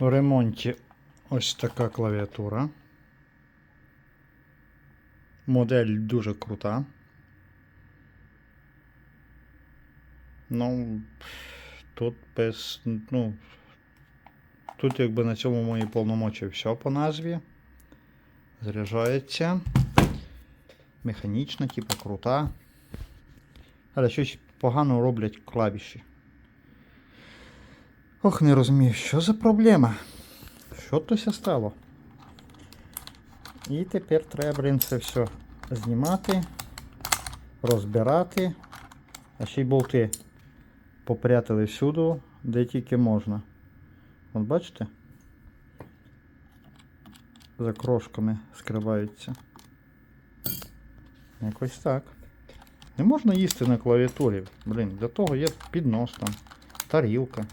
В ремонті ось така клавіатура. Модель дуже крута. Ну, тут без. Ну, тут якби на цьому мої повномочі все по назві. Заряджається. Механічна, типу, крута. Але щось погано роблять клавіші. Ох, не розумію, що за проблема? Що тося стало? І тепер треба, блін, це все знімати, розбирати, а ще й болти попрятали всюди, де тільки можна. От бачите? За крошками скриваються. Якось так. Не можна їсти на клавіатурі. Блін, для того є піднос там, тарілка.